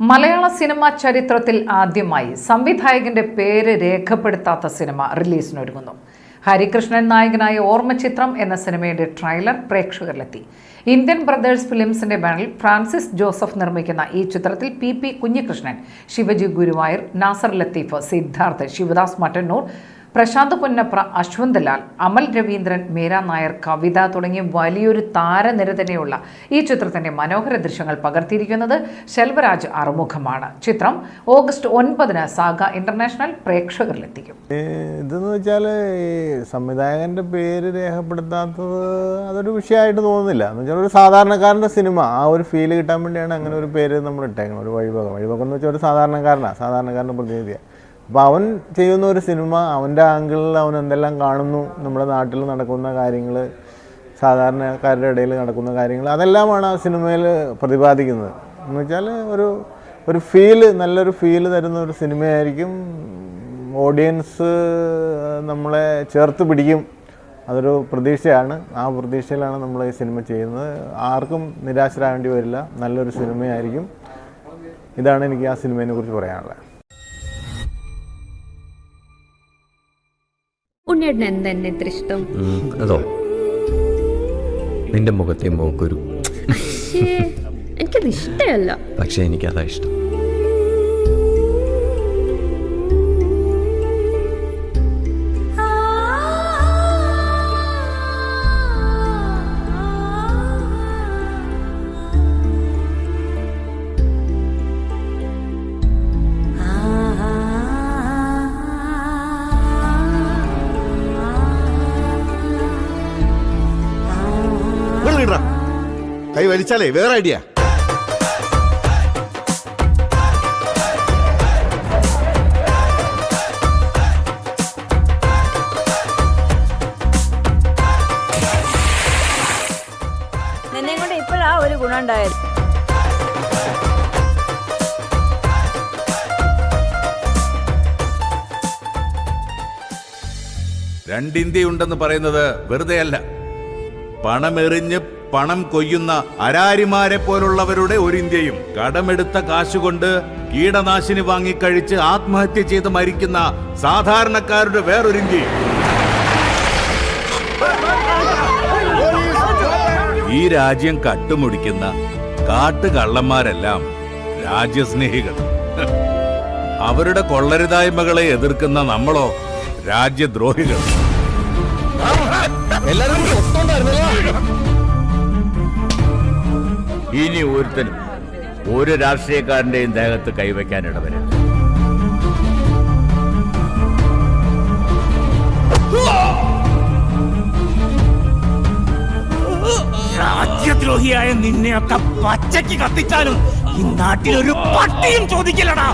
മലയാള cinema ചരിത്രത്തിൽ ആദ്യമായി സംവിധായകന്റെ പേര് രേഖപ്പെടുത്താത്ത സിനിമ റിലീസിനൊരുങ്ങുന്നു. ഹരികൃഷ്ണൻ നായകനായ ഓർമ്മ ചിത്രം എന്ന സിനിമയുടെ ട്രെയിലർ പ്രേക്ഷകരിലെത്തി. ഇന്ത്യൻ ബ്രദേഴ്സ് ഫിലിംസിന്റെ ബാനറിൽ ഫ്രാൻസിസ് ജോസഫ് നിർമ്മിക്കുന്ന ഈ ചിത്രത്തിൽ പി പി കുഞ്ഞികൃഷ്ണൻ ശിവജി ഗുരുവായൂർ നാസർ ലത്തീഫ് സിദ്ധാർത്ഥ് ശിവദാസ് മട്ടന്നൂർ പ്രശാന്ത് പൊന്നപ്ര അശ്വന്ത് ലാൽ അമൽ രവീന്ദ്രൻ മീര നായർ കവിത തുടങ്ങിയ വലിയൊരു താരനിര തന്നെയുള്ള ഈ ചിത്രത്തിന്റെ മനോഹര ദൃശ്യങ്ങൾ പകർത്തിയിരിക്കുന്നത് ശെൽവരാജ് അറുമുഖമാണ് ചിത്രം ഓഗസ്റ്റ് ഒൻപതിന് സാഗ ഇന്റർനാഷണൽ പ്രേക്ഷകരിലെത്തിക്കും. ഇതെന്ന് വെച്ചാൽ ഈ സംവിധായകന്റെ പേര് രേഖപ്പെടുത്താത്തത് അതൊരു വിഷയമായിട്ട് തോന്നുന്നില്ല. എന്ന് വെച്ചാൽ ഒരു സാധാരണക്കാരന്റെ സിനിമ ആ ഒരു ഫീൽ കിട്ടാൻ വേണ്ടിയാണ് അങ്ങനെ ഒരു പേര് നമ്മൾ ഇട്ടേക്കുന്നത് ഒരു വഴിപോകം വഴിപോകം എന്ന് വെച്ചാൽ ഒരു സാധാരണക്കാരനാണ് സാധാരണക്കാരന്റെ പ്രതിനിധിയാണ് അപ്പോൾ അവൻ ചെയ്യുന്ന ഒരു സിനിമ അവന്റെ ആംഗിളിൽ അവൻ എന്തെല്ലാം കാണുന്നു നമ്മുടെ നാട്ടിൽ നടക്കുന്ന കാര്യങ്ങൾ സാധാരണക്കാരുടെ ഇടയിൽ നടക്കുന്ന കാര്യങ്ങൾ അതെല്ലാമാണ് ആ സിനിമയിൽ പ്രതിപാദിക്കുന്നത്. എന്ന് വെച്ചാൽ ഒരു ഒരു ഫീൽ നല്ലൊരു ഫീൽ തരുന്ന ഒരു സിനിമയായിരിക്കും. ഓഡിയൻസ് നമ്മളെ ചേർത്ത് പിടിക്കും. അതൊരു പ്രതീക്ഷയാണ്. ആ പ്രതീക്ഷയിലാണ് നമ്മൾ ഈ സിനിമ ചെയ്യുന്നത്. ആർക്കും നിരാശരാകേണ്ടി വരില്ല. നല്ലൊരു സിനിമയായിരിക്കും. ഇതാണ് എനിക്ക് ആ സിനിമയെ കുറിച്ച് പറയാനുള്ളത്. ഉണ്ണിയേട്ടന് എന്താ എന്നെ ഇത്ര ഇഷ്ടം? അതോ? നിന്റെ മുഖത്തെ മോക്കൊരു എനിക്കത് ഇഷ്ടമല്ല. പക്ഷെ എനിക്കതാ ഇഷ്ടം. വെള്ളം കൈ വലിച്ചാലേ വേറെ ഐഡിയ നിന്നെ കൊണ്ട് ഇപ്പോഴാ ഒരു ഗുണം ഉണ്ടായത്. രണ്ടിന്ത്യയുണ്ടെന്ന് പറയുന്നത് വെറുതെയല്ല. പണമെറിഞ്ഞ് പണം കൊയ്യുന്ന അരാരിമാരെ പോലുള്ളവരുടെ ഒരു ഇന്ത്യയും കടമെടുത്ത കാശുകൊണ്ട് കീടനാശിനി വാങ്ങിക്കഴിച്ച് ആത്മഹത്യ ചെയ്ത് മരിക്കുന്ന സാധാരണക്കാരുടെ വേറൊരു ഇന്ത്യയും. ഈ രാജ്യം കട്ടുമുടിക്കുന്ന കാട്ടുകള്ളന്മാരെല്ലാം രാജ്യസ്നേഹികൾ. അവരുടെ കൊള്ളരുതായ്മകളെ എതിർക്കുന്ന നമ്മളോ രാജ്യദ്രോഹികൾ. ഇനി ഒരുത്തനും ഒരു രാഷ്ട്രീയക്കാരന്റെയും ദേഹത്ത് കൈവയ്ക്കാൻ ഇടവരരുത് രാജ്യദ്രോഹിയായ നിന്നെയൊക്കെ പച്ചയ്ക്ക് കത്തിച്ചാലും ഈ നാട്ടിലൊരു പട്ടിയും ചോദിക്കില്ലടാ!